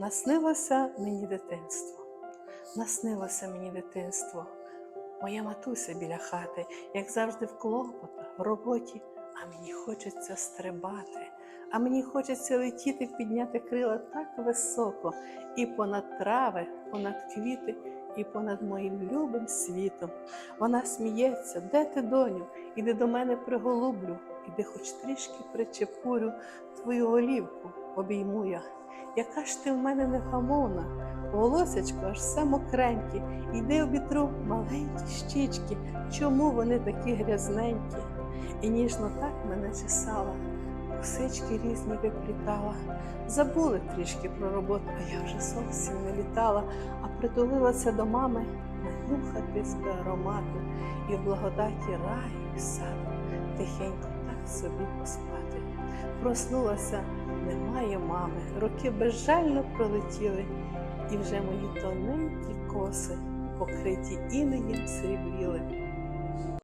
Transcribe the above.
Наснилося мені дитинство, наснилося мені дитинство. Моя матуся біля хати, як завжди в клопотах, в роботі, а мені хочеться стрибати, а мені хочеться летіти, підняти крила так високо, і понад трави, понад квіти, і понад моїм любим світом. Вона сміється, де ти, доню? Іди до мене приголублю, іди хоч трішки причепурю, твою голівку обійму я. Яка ж ти в мене невгамовна, волосячко аж все мокреньке, іди обітру маленькі щічки, чому вони такі грязненькі? І ніжно так мене чесала, косички різні виплітала. Забули трішки про роботу, а я вже зовсім не літала, а притулилася до мами нанюхатись би аромату і в благодаті раю і саду тихенько так собі поспати. Проснулася, немає мами, роки безжально пролетіли, і вже мої тоненькі коси, покриті інеєм срібліли.